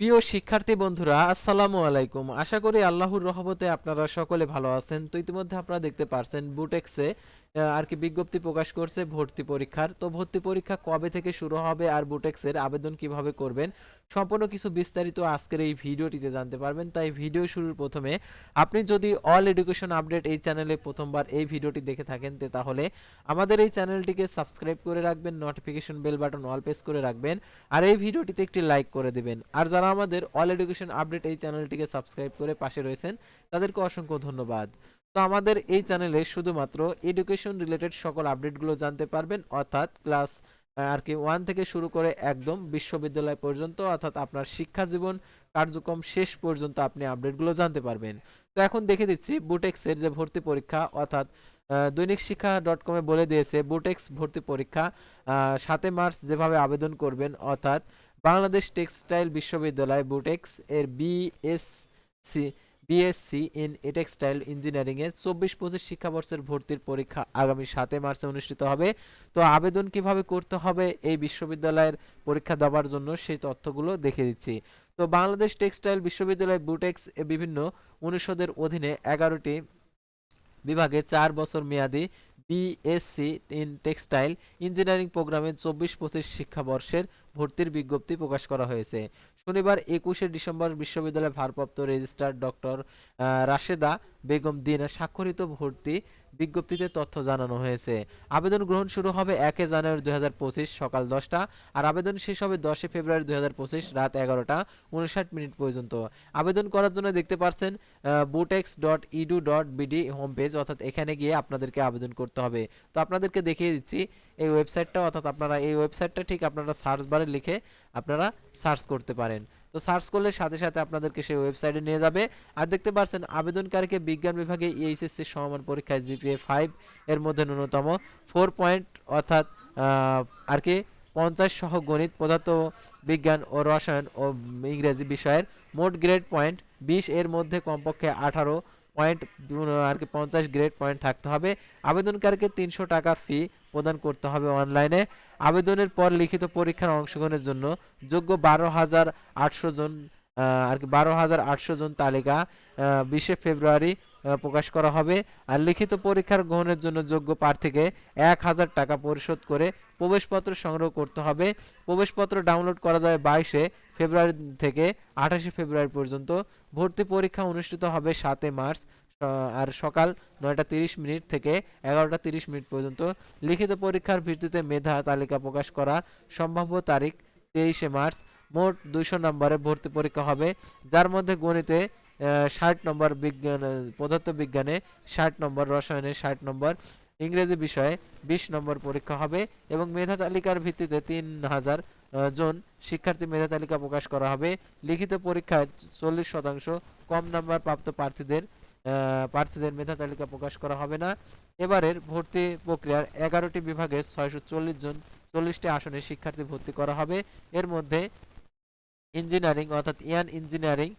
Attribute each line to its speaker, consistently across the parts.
Speaker 1: প্রিয় শিক্ষার্থী বন্ধুরা, আসসালামু আলাইকুম। আশা করি আল্লাহর রহমতে আপনারা সকলে ভালো আছেন। তো ইতিমধ্যে আপনারা দেখতে পারছেন বুটেক্সে আর কি বিজ্ঞপ্তি প্রকাশ করছে ভর্তি পরীক্ষার। তো ভর্তি পরীক্ষা কবে থেকে শুরু হবে আর বুটেক্সের আবেদন কীভাবে করবেন, সম্পূর্ণ কিছু বিস্তারিত আজকের এই ভিডিওটিতে জানতে পারবেন। তাই ভিডিও শুরুর প্রথমে আপনি যদি অল এডুকেশন আপডেট এই চ্যানেলে প্রথমবার এই ভিডিওটি দেখে থাকেন তাহলে আমাদের এই চ্যানেলটিকে সাবস্ক্রাইব করে রাখবেন, notification bell button all press করে রাখবেন, আর এই ভিডিওটিতে একটি লাইক করে দেবেন। আর যারা আমাদের অল এডুকেশন আপডেট এই চ্যানেলটিকে সাবস্ক্রাইব করে পাশে রয়েছেন, তাদেরকে অসংখ্য ধন্যবাদ। তো আমাদের এই চ্যানেলে শুধুমাত্র এডুকেশন রিলেটেড সকল আপডেটগুলো জানতে পারবেন, অর্থাৎ ক্লাস আর কি ওয়ান থেকে শুরু করে একদম বিশ্ববিদ্যালয় পর্যন্ত, অর্থাৎ আপনার শিক্ষা জীবন কার্যক্রম শেষ পর্যন্ত আপনি আপডেটগুলো জানতে পারবেন। তো এখন দেখে দিচ্ছি বুটেক্সের যে ভর্তি পরীক্ষা, অর্থাৎ দৈনিক শিক্ষা ডট কমে বলে দিয়েছে বুটেক্স ভর্তি পরীক্ষা সাতে মার্চ যেভাবে আবেদন করবেন, অর্থাৎ বাংলাদেশ টেক্সটাইল বিশ্ববিদ্যালয় বুটেক্স এর BSc BSc in textile engineering এর চব্বিশ পঁচিশ শিক্ষাবর্ষের ভর্তির পরীক্ষা আগামী সাতই মার্চে অনুষ্ঠিত হবে। তো আবেদন কীভাবে করতে হবে এই বিশ্ববিদ্যালয়ের পরীক্ষা দেওয়ার জন্য সেই তথ্যগুলো দেখে দিচ্ছি। তো বাংলাদেশ টেক্সটাইল বিশ্ববিদ্যালয় বুটেক্স বিভিন্ন অনুষদের অধীনে এগারোটি বিভাগে চার বছর মেয়াদী বিএসসি ইন টেক্সটাইল ইঞ্জিনিয়ারিং প্রোগ্রামে চব্বিশ পঁচিশ শিক্ষাবর্ষের ভর্তির বিজ্ঞপ্তি প্রকাশ করা হয়েছে। শনিবার একুশে ডিসেম্বর বিশ্ববিদ্যালয়ের ভারপ্রাপ্ত রেজিস্ট্রার ডক্টর রাশেদা বেগম দিন স্বাক্ষরিত ভর্তি বিজ্ঞপ্তিতে তথ্য জানানো হয়েছে। আবেদন গ্রহণ শুরু হবে একে জানুয়ারি দুই হাজার পঁচিশ সকাল দশটা আর আবেদন শেষ হবে দশই ফেব্রুয়ারি দুই হাজার পঁচিশ রাত এগারোটা উনষাট মিনিট পর্যন্ত। আবেদন করার জন্য দেখতে পারছেন BUTEX dot edu dot BD home page অর্থাৎ এখানে গিয়ে আপনাদেরকে আবেদন করতে হবে। তো আপনাদেরকে দেখিয়ে দিচ্ছি এই ওয়েবসাইটটা অর্থাৎ আপনারা এই ওয়েবসাইটটা ঠিক আপনারা সার্চ বারে লিখে আপনারা সার্চ করতে পারেন। তো সার্চ করলে সাথে সাথে আপনাদেরকে সেই ওয়েবসাইটে নিয়ে যাবে। আর দেখতে পাচ্ছেন আবেদনকারীকে বিজ্ঞান বিভাগে এইচএসসি সমমান পরীক্ষায় জিপিএ ফাইভ এর মধ্যে ন্যূনতম ফোর পয়েন্ট অর্থাৎ আর কি পঞ্চাশ সহ গণিত, পদার্থ, বিজ্ঞান ও রসায়ন ও ইংরেজি বিষয়ের মোট গ্রেড পয়েন্ট বিশ এর মধ্যে কমপক্ষে আঠারো পয়েন্ট আর কি পঞ্চাশ গ্রেড পয়েন্ট থাকতে হবে। আবেদনকারীকে তিনশো টাকা ফি প্রদান করতে হবে অনলাইনে। আবেদনের পর লিখিত পরীক্ষার অংশগ্রহণের জন্য যোগ্য বারো হাজার আটশো জন আর কি বারো হাজার আটশো জন তালিকা বিশে ফেব্রুয়ারি প্রকাশ করা হবে। আর লিখিত পরীক্ষার গ্রহণের জন্য যোগ্য প্রার্থীকে এক হাজার টাকা পরিশোধ করে প্রবেশপত্র সংগ্রহ করতে হবে। প্রবেশপত্র ডাউনলোড করা যাবে বাইশে ফেব্রুয়ারি থেকে আঠাশে ফেব্রুয়ারি পর্যন্ত ভর্তি পরীক্ষা অনুষ্ঠিত হবে সাতই মার্চ আর সকাল নয়টা তিরিশ মিনিট থেকে এগারোটা তিরিশ মিনিট পর্যন্ত। লিখিত পরীক্ষার ভিত্তিতে মেধা তালিকা প্রকাশ করা সম্ভাব্য তারিখ তেইশে মার্চ মোট দুইশো নম্বরে ভর্তি পরীক্ষা হবে যার মধ্যে গণিতে ষাট নম্বর বিজ্ঞান আহ, পদার্থ বিজ্ঞানে ষাট নম্বর রসায়নে ষাট নম্বর ইংরেজি বিষয়ে বিশ নম্বর পরীক্ষা হবে এবং মেধা তালিকার ভিত্তিতে তিন হাজার জন শিক্ষার্থী মেধা তালিকা প্রকাশ করা হবে। লিখিত পরীক্ষায় চল্লিশ শতাংশ কম নাম্বার প্রাপ্ত প্রার্থীদের প্রার্থীদের মেধা তালিকা প্রকাশ করা হবে না। এবারের ভর্তি প্রক্রিয়ার এগারোটি বিভাগে ছয়শো চল্লিশ জন চল্লিশটি আসনে শিক্ষার্থী ভর্তি করা হবে। এর মধ্যে ইঞ্জিনিয়ারিং অর্থাৎ yarn engineering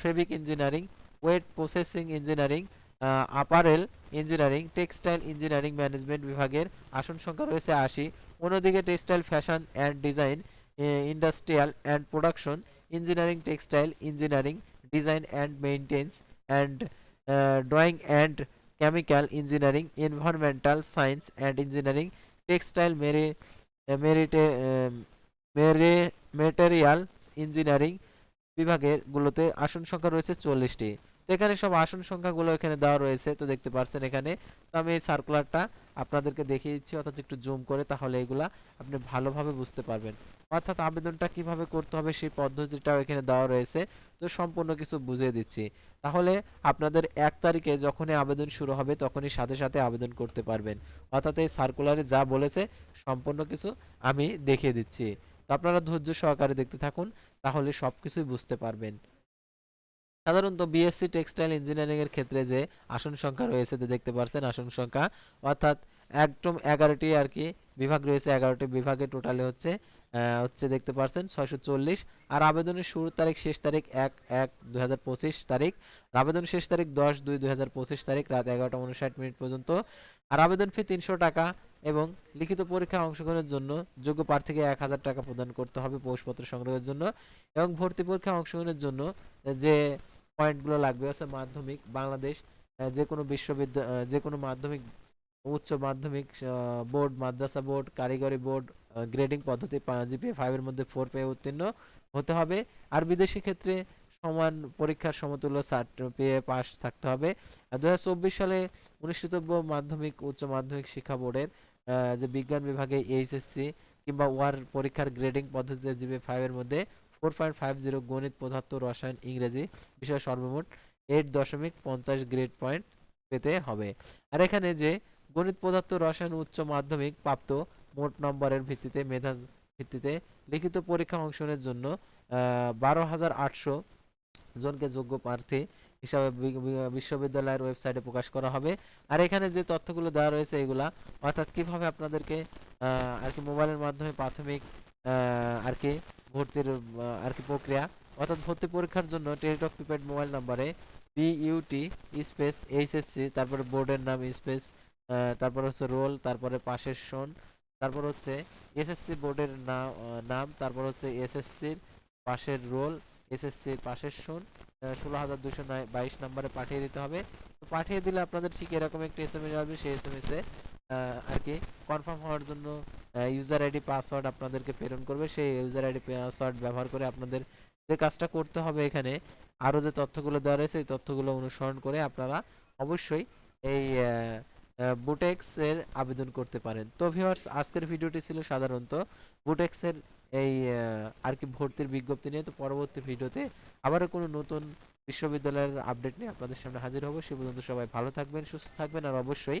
Speaker 1: fabric engineering, wet processing engineering apparel engineering textile engineering management বিভাগের আসন সংখ্যা রয়েছে আশি। অন্যদিকে textile fashion and design industrial and production engineering textile engineering design and maintenance and drawing and chemical engineering environmental science and engineering textile Mary মেরিটে মেরে material engineering বিভাগের গুলোতে আসন সংখ্যা রয়েছে চল্লিশটি। তো এখানে সব আসন সংখ্যাগুলো এখানে দেওয়া রয়েছে, তো দেখতে পাচ্ছেন এখানে। তো আমি এই সার্কুলারটা আপনাদেরকে দেখিয়ে দিচ্ছি, অর্থাৎ একটু জুম করে, তাহলে এগুলা আপনি ভালোভাবে বুঝতে পারবেন। অর্থাৎ আবেদনটা কীভাবে করতে হবে সেই পদ্ধতিটাও এখানে দেওয়া রয়েছে, তো সম্পূর্ণ কিছু বুঝিয়ে দিচ্ছি। তাহলে আপনাদের এক তারিখে যখনই আবেদন শুরু হবে, তখনই সাথে সাথে আবেদন করতে পারবেন। অর্থাৎ এই সার্কুলারে যা বলেছে, সম্পূর্ণ কিছু আমি দেখিয়ে দিচ্ছি। তো আপনারা ধৈর্য সহকারে দেখতে থাকুন, তাহলে সব কিছুই বুঝতে পারবেন। সাধারণত বিএসসি টেক্সটাইল ইঞ্জিনিয়ারিং এর ক্ষেত্রে যে আসন সংখ্যা রয়েছে দেখতে পারছেন আসন সংখ্যা, অর্থাৎ একদম এগারোটি আর কি বিভাগ রয়েছে, এগারোটি বিভাগে টোটালে হচ্ছে হচ্ছে দেখতে পারছেন ছয়শো চল্লিশ। আর আবেদনের শুরুর তারিখ, শেষ তারিখ এক এক দুই তারিখ। আবেদন শেষ তারিখ দশ দুই দুই তারিখ রাত এগারোটা উনষাট মিনিট পর্যন্ত। আর আবেদন ফি তিনশো টাকা এবং লিখিত পরীক্ষা অংশগ্রহণের জন্য যোগ্য প্রার্থীকে এক হাজার টাকা প্রদান করতে হবে প্রবেশপত্র সংগ্রহের জন্য। এবং ভর্তি পরীক্ষায় অংশগ্রহণের জন্য যে পয়েন্টগুলো লাগবে, হচ্ছে মাধ্যমিক, বাংলাদেশ যে কোনো বিশ্ববিদ্যালয় যে কোনো মাধ্যমিক, উচ্চ মাধ্যমিক বোর্ড, মাদ্রাসা বোর্ড, কারিগরি বোর্ড গ্রেডিং পদ্ধতি জিপিএ ফাইভের মধ্যে ফোর পেয়ে উত্তীর্ণ হতে হবে। আর বিদেশি ক্ষেত্রে সমান পরীক্ষার সমতুল্য সার্ট পেয়ে পাস থাকতে হবে। দু সালে অনুষ্ঠিতব্য মাধ্যমিক, উচ্চ মাধ্যমিক শিক্ষা বোর্ডের যে বিজ্ঞান বিভাগে এইচএসসি কিংবা ওয়ার পরীক্ষার গ্রেডিং পদ্ধতিতে জিপিএ ফাইভের মধ্যে ফোর পয়েন্ট ফাইভ জিরো গণিত পদার্থ রসায়ন ইংরেজি বিষয়ে সর্বমোট এইট দশমিক পঞ্চাশ গ্রেড পয়েন্ট পেতে হবে। আর এখানে যে গণিত পদার্থ রসায়ন উচ্চ মাধ্যমিক প্রাপ্ত মোট নম্বরের ভিত্তিতে মেধা ভিত্তিতে লিখিত পরীক্ষা অংশগ্রহণের জন্য বারো হাজার আটশো জনকে যোগ্য প্রার্থী হিসাবে বিশ্ববিদ্যালয়ের ওয়েবসাইটে প্রকাশ করা হবে। আর এখানে যে তথ্যগুলো দেওয়া রয়েছে এগুলা, অর্থাৎ কীভাবে আপনাদেরকে আর কি মোবাইলের মাধ্যমে প্রাথমিক আর কি ভর্তির আর কি প্রক্রিয়া। অর্থাৎ ভর্তি পরীক্ষার জন্য টেলিটক প্রিপেড মোবাইল নম্বরে বিইউটি স্পেস এইচএসসি তারপরে বোর্ডের নাম স্পেস তারপর হচ্ছে রোল তারপরে পাশের সন, তারপর হচ্ছে এসএসসি বোর্ডের নাম নাম, তারপর হচ্ছে এসএসসির পাশের রোল এসএসসির পাশের সন ষোলো হাজার দুশো বাইশ নম্বরে পাঠিয়ে দিতে হবে। তো পাঠিয়ে দিলে আপনাদের ঠিক এরকম একটা এস এম এস আসবে। সেই এস এম এস আর কি কনফার্ম হওয়ার জন্য ইউজার আইডি পাসওয়ার্ড আপনাদেরকে প্রেরণ করবে। সেই ইউজার আইডি পাসওয়ার্ড ব্যবহার করে আপনাদের যে কাজটা করতে হবে এখানে, আরও যে তথ্যগুলো দেওয়া রয়েছে এই তথ্যগুলো অনুসরণ করে আপনারা অবশ্যই এই বুটেক্সের আবেদন করতে পারেন। তো ভিউয়ার্স আজকের ভিডিওটি ছিল সাধারণত বুটেক্সের এই আর কি ভর্তির বিজ্ঞপ্তি নিয়ে। তো পরবর্তী ভিডিওতে আবারও কোনো নতুন বিশ্ববিদ্যালয়ের আপডেট নিয়ে আপনাদের সামনে হাজির হব। সে পর্যন্ত সবাই ভালো থাকবেন, সুস্থ থাকবেন, আর অবশ্যই